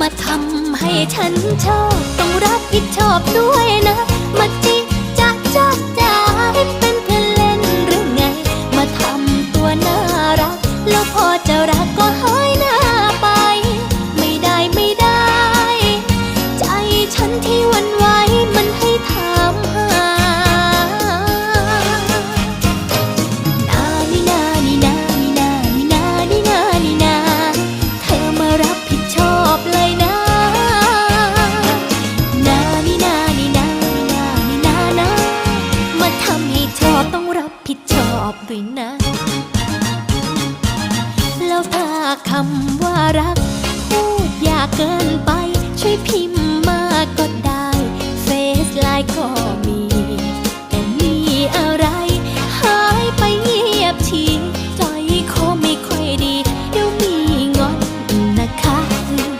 มาทำให้ฉันชอบ ต้องรับผิดชอบด้วยนะ มาจิจักจักจ้าเป็นเพื่อนเล่นหรือไง มาทำตัวน่ารัก แล้วพอจะ รับผิดชอบด้วยนะ แล้วถ้าคำว่ารัก พูดยากเกินไป ช่วยพิมพ์มาก็ได้ เฟซไลน์ก็มี